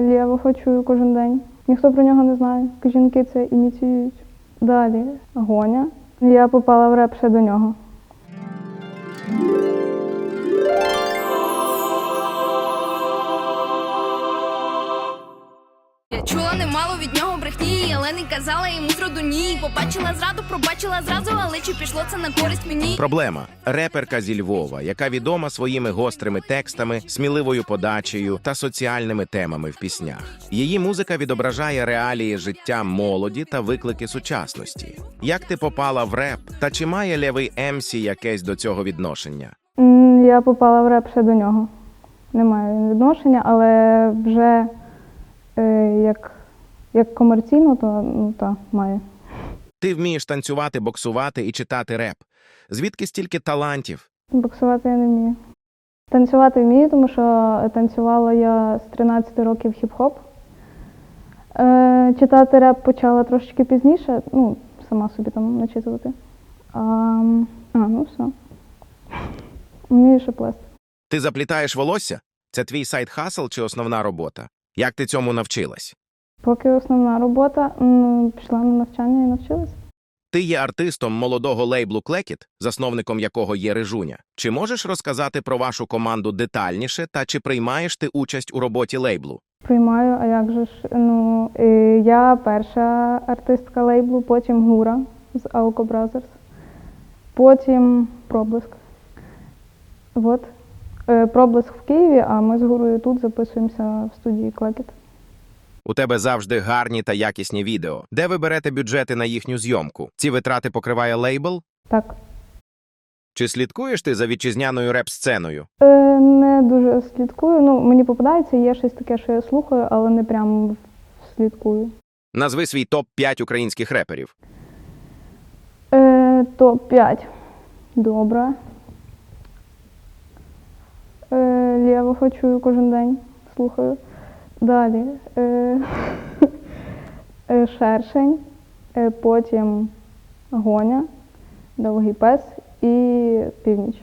Лєва чую кожен день. Ніхто про нього не знає. Жінки це ініціюють. Далі гоня. Я попала в реп ще до нього. Чула немало від нього брехні, але не казала йому зроду ні. Побачила зраду, пробачила зразу, але чи пішло це на користь мені? Проблема реперка зі Львова, яка відома своїми гострими текстами, сміливою подачею та соціальними темами в піснях. Її музика відображає реалії життя молоді та виклики сучасності. Як ти попала в реп? Та чи має левий Емсі якесь до цього відношення? Я попала в реп ще до нього. Немає відношення, але вже е, як, як комерційно, то ну, та, має. Ти вмієш танцювати, боксувати і читати реп. Звідки стільки талантів? Боксувати я не вмію. Танцювати вмію, тому що танцювала я з 13 років хіп-хоп. Е, читати реп почала трошечки пізніше, ну, сама собі там начитувати. А, а ну все. Вмію ще плести. Ти заплітаєш волосся? Це твій сайт хасл чи основна робота? Як ти цьому навчилась? Поки основна робота, м, пішла на навчання і навчилась. Ти є артистом молодого лейблу Клекіт, засновником якого є Рижуня. Чи можеш розказати про вашу команду детальніше та чи приймаєш ти участь у роботі лейблу? Приймаю, а як же ж? Ну, я перша артистка лейблу, потім Гура з Alco Brothers, потім Проблиск. От. Е, Проблиск в Києві, а ми з Гурою тут записуємося в студії Клекіт. У тебе завжди гарні та якісні відео. Де ви берете бюджети на їхню зйомку? Ці витрати покриває лейбл? Так. Чи слідкуєш ти за вітчизняною реп-сценою? Е, Не дуже слідкую. Ну, мені попадається, є щось таке, що я слухаю, але не прям слідкую. Назви свій топ 5 українських реперів. Е, Топ-5. Добре. Е, Лєва чую кожен день. Слухаю. Далі. Е, е, шершень. Потім гоня, довгий пес і північ.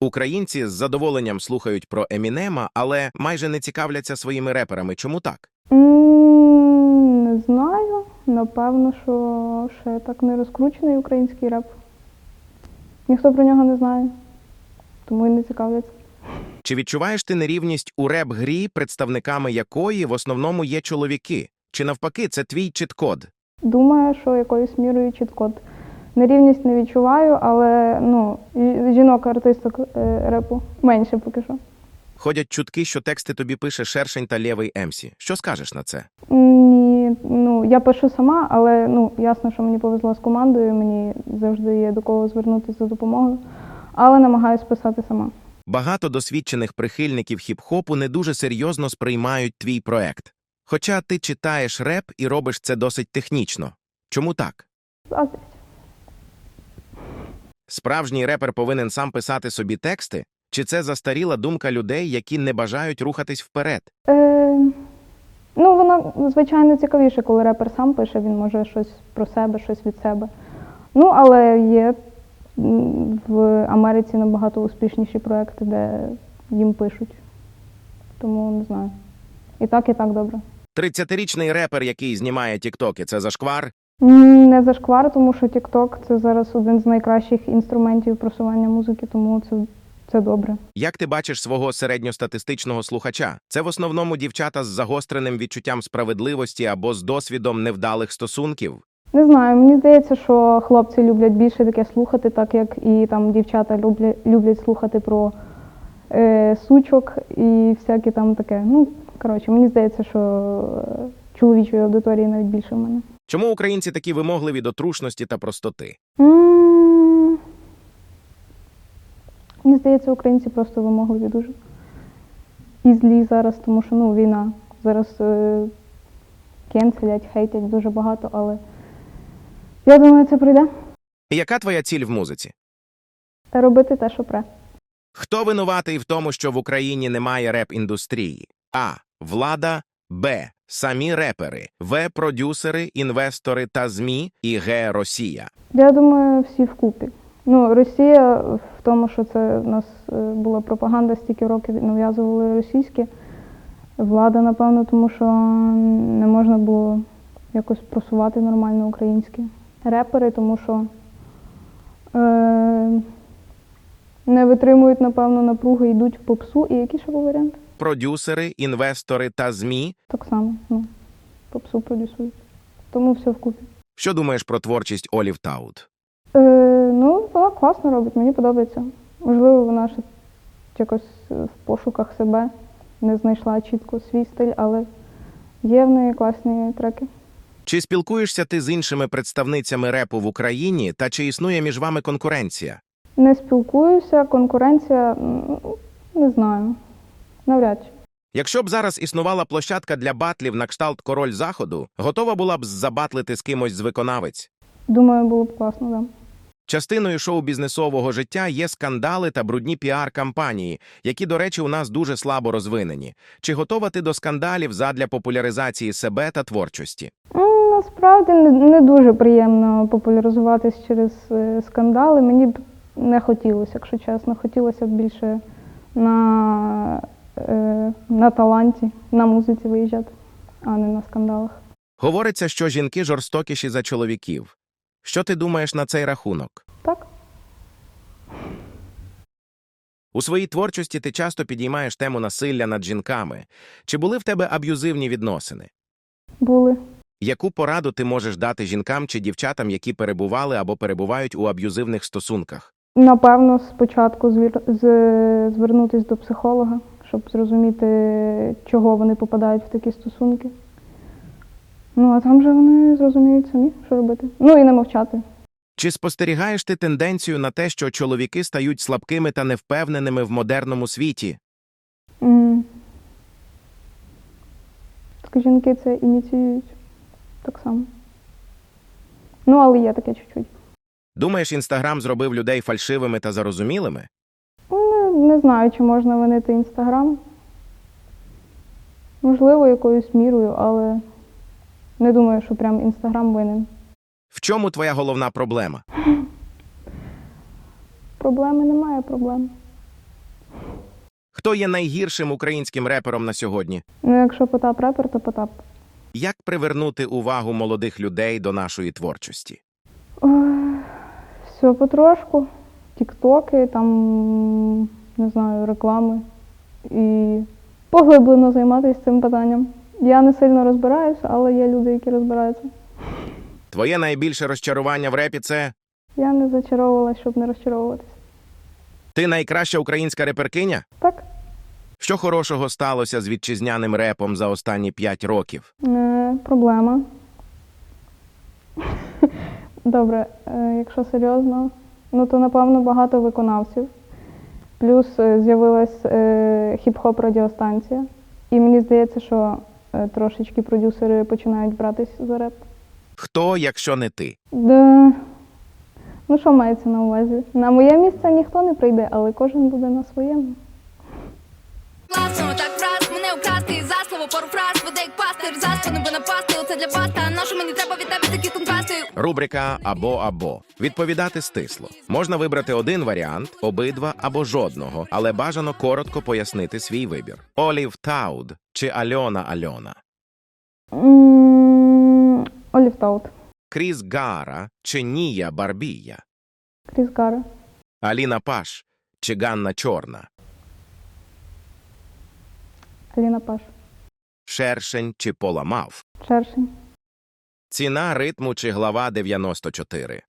Українці з задоволенням слухають про Емінема, але майже не цікавляться своїми реперами. Чому так? Не знаю. Напевно, що ще так не розкручений український реп. Ніхто про нього не знає, тому і не цікавляться. Чи відчуваєш ти нерівність у реп-грі, представниками якої в основному є чоловіки? Чи навпаки, це твій чіт-код? Думаю, що якоюсь мірою чіткот. Нерівність не відчуваю, але ну, жінок-артисток е, репу менше поки що. Ходять чутки, що тексти тобі пише Шершень та Лєвий Емсі. Що скажеш на це? Ні, ну я пишу сама, але ну ясно, що мені повезло з командою, мені завжди є до кого звернутися за допомогою, але намагаюся писати сама. Багато досвідчених прихильників хіп-хопу не дуже серйозно сприймають твій проект. Хоча ти читаєш реп і робиш це досить технічно. Чому так? Справжній репер повинен сам писати собі тексти? Чи це застаріла думка людей, які не бажають рухатись вперед? Е, ну, воно звичайно цікавіше, коли репер сам пише, він може щось про себе, щось від себе. Ну, але є в Америці набагато успішніші проекти, де їм пишуть. Тому не знаю. І так, і так добре. 30-річний репер, який знімає тіктоки, це зашквар? Не зашквар, тому що TikTok – це зараз один з найкращих інструментів просування музики, тому це, це добре. Як ти бачиш свого середньостатистичного слухача? Це в основному дівчата з загостреним відчуттям справедливості або з досвідом невдалих стосунків? Не знаю, мені здається, що хлопці люблять більше таке слухати, так як і там дівчата люблять, люблять слухати про е, сучок і всяке там таке. Ну, коротше, мені здається, що е, чоловічої аудиторії навіть більше в мене. Чому українці такі вимогливі до трушності та простоти? М, Мені здається, українці просто вимогливі дуже. І злі зараз, тому що ну, війна. Зараз е, кенселять, хейтять дуже багато, але я думаю, це пройде. І яка твоя ціль в музиці? Та робити те, що пре. Хто винуватий в тому, що в Україні немає реп-індустрії? А. Влада, Б. Самі репери, В. Продюсери, інвестори та ЗМІ і Г. Росія. Я думаю, всі вкупі. Ну, Росія в тому, що це в нас е, була пропаганда, стільки років нав'язували російське. Влада, напевно, тому що не можна було якось просувати нормально українське. Репери, тому що е, не витримують, напевно, напруги, йдуть в попсу. І який ще був варіант? Продюсери, інвестори та ЗМІ. Так само, ну, попсу продюсують. Тому все вкупі. Що думаєш про творчість Олів Таут? Е, ну, вона класно робить, мені подобається. Можливо, вона ще якось в пошуках себе не знайшла чітко свій стиль, але є в неї класні треки. Чи спілкуєшся ти з іншими представницями репу в Україні та чи існує між вами конкуренція? Не спілкуюся, конкуренція не знаю. Навряд чи. Якщо б зараз існувала площадка для батлів на кшталт король заходу, готова була б забатлити з кимось з виконавець. Думаю, було б класно, да. Частиною шоу-бізнесового життя є скандали та брудні піар-кампанії, які, до речі, у нас дуже слабо розвинені. Чи готова ти до скандалів задля популяризації себе та творчості? Насправді не, не дуже приємно популяризуватись через е, скандали. Мені б не хотілося, якщо чесно. Хотілося б більше на, е, на таланті, на музиці виїжджати, а не на скандалах. Говориться, що жінки жорстокіші за чоловіків. Що ти думаєш на цей рахунок? Так? У своїй творчості ти часто підіймаєш тему насилля над жінками. Чи були в тебе аб'юзивні відносини? Були. Яку пораду ти можеш дати жінкам чи дівчатам, які перебували або перебувають у аб'юзивних стосунках? Напевно, спочатку звір... з... звернутися до психолога, щоб зрозуміти, чого вони попадають в такі стосунки. Ну, а там же вони зрозуміють самі, що робити. Ну і не мовчати. Чи спостерігаєш ти тенденцію на те, що чоловіки стають слабкими та невпевненими в модерному світі? М. Так жінки це ініціюють так само. Ну, але є таке чуть-чуть. Думаєш, інстаграм зробив людей фальшивими та зарозумілими? Не, не знаю, чи можна винити інстаграм. Можливо, якоюсь мірою, але не думаю, що прям інстаграм винен. В чому твоя головна проблема? Проблеми немає проблем. Хто є найгіршим українським репером на сьогодні? Ну, якщо Потап репер, то Потап. Як привернути увагу молодих людей до нашої творчості? Ой, Все потрошку. Тіктоки, там, не знаю, реклами. І поглиблено займатися цим питанням. Я не сильно розбираюся, але є люди, які розбираються. Твоє найбільше розчарування в репі це Я не зачаровувалась, щоб не розчаровуватись. ти найкраща українська реперкиня? Так, Що хорошого сталося з вітчизняним репом за останні п'ять років? не проблема. Добре, е, якщо серйозно, ну то напевно багато виконавців. Плюс е, з'явилась е, хіп-хоп радіостанція. І мені здається, що трошечки продюсери починають братись за реп. Хто, якщо не ти? Да. Ну, що мається на увазі? На моє місце ніхто не прийде, але кожен буде на своєму. Класно, так враз мене украсти за слово пару фраз веде як пастир за спину, бо напасти, оце для баста. А на що мені треба від тебе такі контрасти? Рубрика або або відповідати стисло. Можна вибрати один варіант, обидва або жодного, але бажано коротко пояснити свій вибір. Олів Тауд чи Альона Альона, Олів Таут, Кріс Гара чи Нія Барбія, Кріс Гара, Аліна Паш чи Ганна Чорна, Аліна Паш, Шершень чи Поламав, Шершень, Ціна ритму чи глава 94,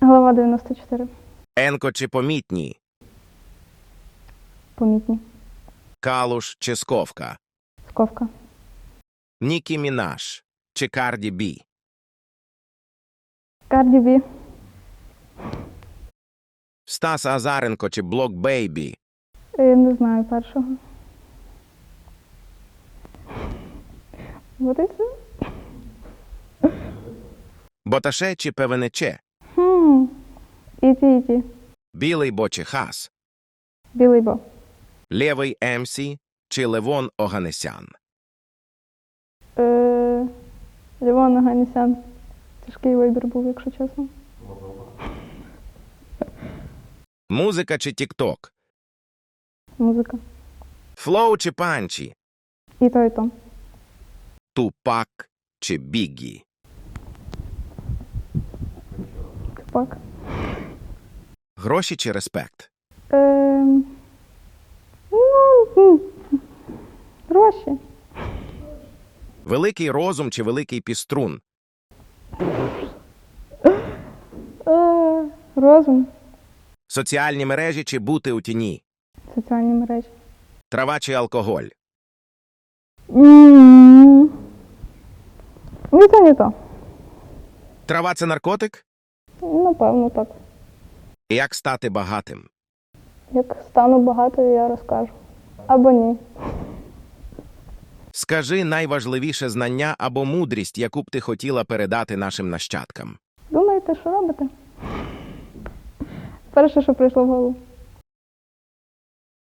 Глава 94, Енко чи Помітні, помітні, Калуш чи Сковка, Сковка, Нікі Мінаш чи Карді Бі, Карді Бі, Стас Азаренко чи Блок Бейбі, Е, не знаю першого. Вот і все. Боташе чи Певенече, Хм. Іті, іті. Білий Бо чи Хас, Білий бо. Лєвий Емсі чи Левон Оганесян. Е, Лівон Аганісян. Тяжкий вибір був, якщо чесно. Музика чи Тікток, Музика. Флоу чи Панчі, І то, і то. Тупак чи Біггі? Тупак. Гроші чи респект? Ем, ну, гроші. Великий розум чи великий піструн? Е, розум. Соціальні мережі чи бути у тіні? Соціальні мережі. Трава чи алкоголь? Ні то, ні то. Трава це наркотик? Напевно, так. Як стати багатим? Як стану багатою, я розкажу. Або ні. Скажи найважливіше знання або мудрість, яку б ти хотіла передати нашим нащадкам. Думаєте, що робите? Перше, що прийшло в голову.